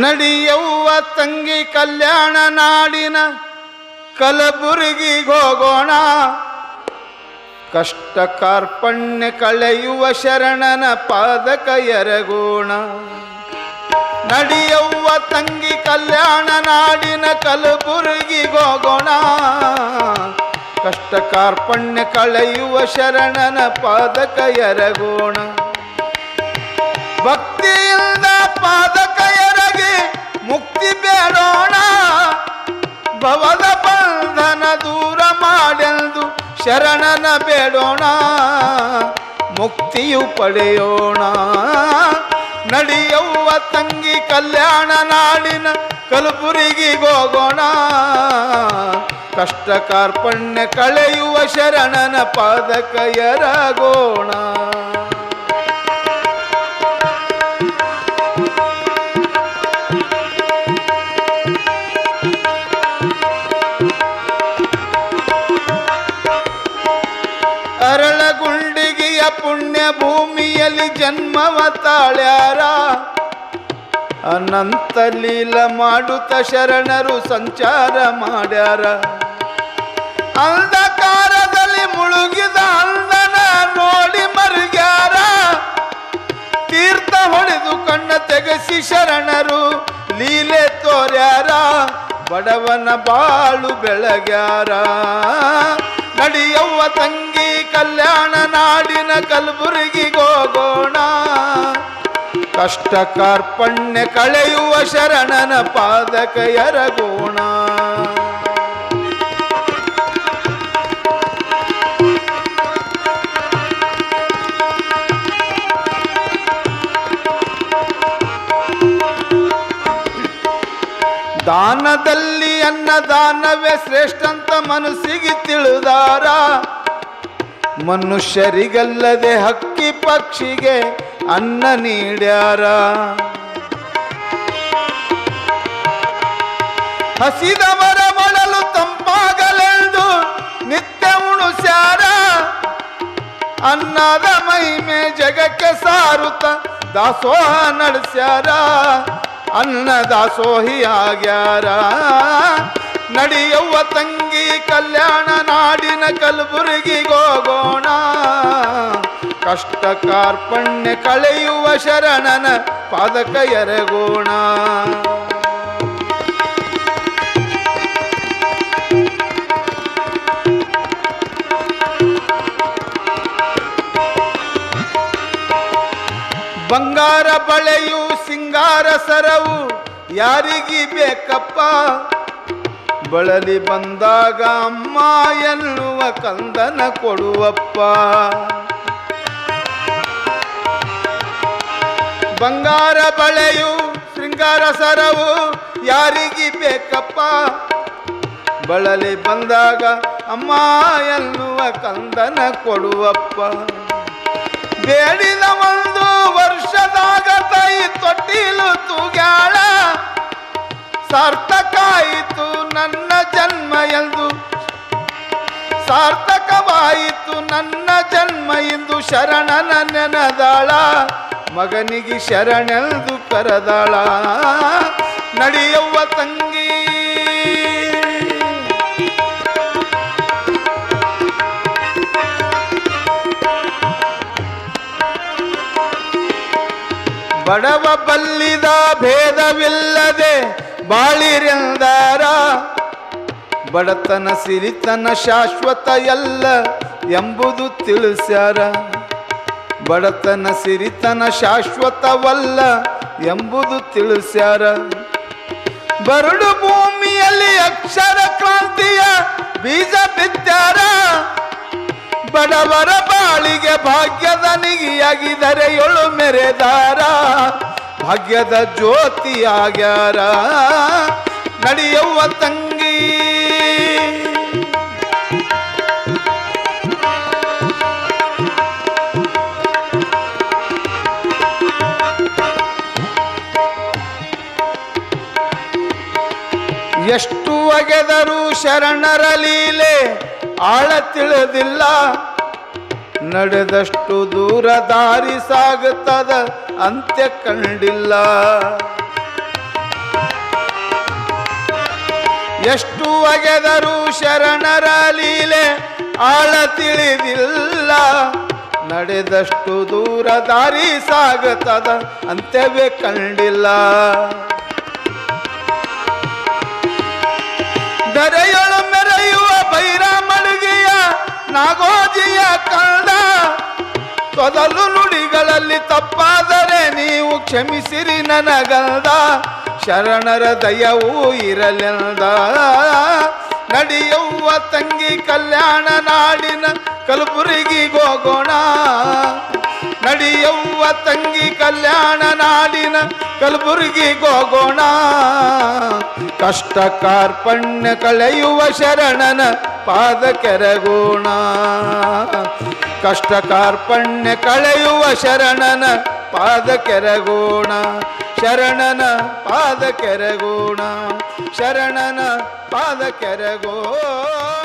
ನಡಿಯವ್ವ ತಂಗಿ ಕಲ್ಯಾಣ ನಾಡಿನ ಕಲಬುರಗಿಗೆ ಹೋಗೋಣ. ಕಷ್ಟ ಕಾರ್ಪಣ್ಯ ಕಳೆಯುವ ಶರಣನ ಪಾದಕ ಎರಗೋಣ. ನಡಿಯವ್ವ ತಂಗಿ ಕಲ್ಯಾಣ ನಾಡಿನ ಕಲಬುರಗಿ ಹೋಗೋಣ. ಕಷ್ಟ ಕಾರ್ಪಣ್ಯ ಕಳೆಯುವ ಶರಣನ ಪಾದಕ ಎರಗೋಣ. ಭಕ್ತಿಯಿಂದ ಶರಣನ ಬೇಡೋಣ, ಮುಕ್ತಿಯು ಪಡೆಯೋಣ. ನಡೆಯುವ ತಂಗಿ ಕಲ್ಯಾಣ ನಾಡಿನ ಕಲಬುರಿಗಿ ಹೋಗೋಣ. ಕಷ್ಟ ಕಾರ್ಪಣ್ಯ ಕಳೆಯುವ ಶರಣನ ಪಾದಕ ಎರಗೋಣ. ಅರಳಗುಂಡಿಗೆಯ ಪುಣ್ಯ ಭೂಮಿಯಲ್ಲಿ ಜನ್ಮವ ತಾಳ್ಯಾರ. ಅನಂತ ಲೀಲ ಮಾಡುತ್ತ ಶರಣರು ಸಂಚಾರ ಮಾಡ್ಯಾರ. ಅಂಧಕಾರದಲ್ಲಿ ಮುಳುಗಿದ ಅಂದನ ನೋಡಿ ಮರುಗ್ಯಾರ. ತೀರ್ಥ ಹೊಡೆದು ಕಣ್ಣ ತೆಗೆಸಿ ಶರಣರು ಲೀಲೆ ತೋರ್ಯಾರ. ಬಡವನ ಬಾಳು ಬೆಳಗ್ಯಾರ. ನಡಿಯವ್ವ ತಂಗಿ ಕಲ್ಯಾಣ ನಾಡಿನ ಕಲಬುರಗಿಗೆ ಹೋಗೋಣ. ಕಷ್ಟ ಕಾರ್ಪಣ್ಯ ಕಳೆಯುವ ಶರಣನ ಪಾದಕ ಎರಗೋಣ. ದಾನದಲ್ಲಿ ಅನ್ನದಾನವೇ ಶ್ರೇಷ್ಠ ಅಂತ ಮನಸ್ಸಿಗೆ ತಿಳಿದಾರ. ಮನುಷ್ಯರಿಗಲ್ಲದೆ ಹಕ್ಕಿ ಪಕ್ಷಿಗೆ ಅನ್ನ ನೀಡ್ಯಾರ. ಹಸಿದವರ ಮಡಲು ತಂಪಾಗಲೆಂದು ನಿತ್ಯ ಉಣುಸ್ಯಾರ. ಅನ್ನದ ಮಹಿಮೆ ಜಗಕ್ಕೆ ಸಾರುತ್ತ ದಾಸೋಹ ನಡೆಸ್ಯಾರ. ಅನ್ನ ದಾಸೋಹಿ ಆಗ್ಯಾರ ನಡಿಯವ್ವ ತಂಗಿ ಕಲ್ಯಾಣ ನಾಡಿನ ಕಲ್ಬುರ್ಗಿ ಹೋಗೋಣ ಕಷ್ಟ ಕಾರ್ಪಣ್ಯ ಕಳೆಯುವ ಶರಣನ ಪಾದಕ ಎರಗೋಣ. ಬಂಗಾರ ಬಳೆಯು ಸಿಂಗಾರ ಸರವು ಯಾರಿಗಿ ಬೇಕಪ್ಪ? ಬಳಲಿ ಬಂದಾಗ ಅಮ್ಮ ಎನ್ನುವ ಕಂದನ ಕೊಡುವಪ್ಪ. ಬಂಗಾರ ಬಳೆಯು ಶೃಂಗಾರ ಸರವು ಯಾರಿಗಿ ಬೇಕಪ್ಪ? ಬಳಲಿ ಬಂದಾಗ ಅಮ್ಮ ಎನ್ನುವ ಕಂದನ ಕೊಡುವಪ್ಪ. ಬೇಡಿದ ಒಂದು ತೊಟ್ಟಿಲು ತೂಗ್ಯಾಳ. ಸಾರ್ಥಕಾಯಿತು ನನ್ನ ಜನ್ಮ ಎಂದು. ಸಾರ್ಥಕವಾಯಿತು ನನ್ನ ಜನ್ಮ ಎಂದು ಶರಣನ ನೆನದಾಳ. ಮಗನಿಗೆ ಶರಣೆಂದು ಕರೆದಾಳ. ನಡೆಯುವ ತಂಗಿ ಬಡವ ಬಲ್ಲಿದ ಭೇದವಿಲ್ಲದೆ ಬಾಳಿರೆಂದಾರ. ಬಡತನ ಸಿರಿತನ ಶಾಶ್ವತ ಎಲ್ಲ ಎಂಬುದು ತಿಳಿಸ್ಯಾರ. ಬಡತನ ಸಿರಿತನ ಶಾಶ್ವತವಲ್ಲ ಎಂಬುದು ತಿಳಿಸ್ಯಾರ. ಬರಡು ಭೂಮಿಯಲ್ಲಿ ಅಕ್ಷರ ಕ್ರಾಂತಿಯ ಬೀಜ ಬಿತ್ಯಾರ ಬಡವರ ಬಾಳಿಗೆ ಭಾಗ್ಯದ ನಿಗಿಯಾಗಿದರೆ ಏಳು ಮೆರೆದಾರ. ಭಾಗ್ಯದ ಜ್ಯೋತಿಯಾಗ್ಯಾರ. ನಡೆಯುವ ತಂಗಿ. ಎಷ್ಟು ಒಗೆದರು ಶರಣರ ಲೀಲೆ ಆಳ ತಿಳಿದಿಲ್ಲ. ನಡೆದಷ್ಟು ದೂರ ದಾರಿ ಸಾಗುತ್ತದ ಅಂತ್ಯ ಕಂಡಿಲ್ಲ. ಎಷ್ಟು ಒಗೆದರು ಶರಣರ ಲೀಲೆ ಆಳ ತಿಳಿದಿಲ್ಲ. ನಡೆದಷ್ಟು ದೂರ ದಾರಿ ಸಾಗುತ್ತದ ಅಂತ್ಯವೇ ಕಂಡಿಲ್ಲ. ಬೈರಾಮಳಿಗೆಯ ನಾಗೋಜಿಯ ಕಂಡ ತೊದಲು ನುಡಿಗಳಲ್ಲಿ ತಪ್ಪಾದರೆ ನೀವು ಕ್ಷಮಿಸಿರಿ ನನಗಲ್ದ, ಶರಣರ ದಯವೂ ಇರಲೆಂದ. ನಡೆಯುವ ತಂಗಿ ಕಲ್ಯಾಣ ನಾಡಿನ ಕಲಬುರಗಿಗೋಗೋಣ ನಡೆಯುವ ತಂಗಿ ಕಲ್ಯಾಣ ನಾಡಿನ ಕಲಬುರಗಿಗೋಗೋಣ ಕಷ್ಟ ಕಾರ್ಪಣ್ಯ ಕಳೆಯುವ ಶರಣನ ಪಾದ ಕೆರಗೋಣ. ಕಷ್ಟ ಕಾರ್ಪಣ್ಯ ಕಳೆಯುವ ಶರಣನ ಪಾದ ಕೆರಗೋಣ. ಶರಣನ ಪಾದ ಕೆರಗೋಣ. ಶರಣನ ಪಾದ ಕೆರಗೋಣ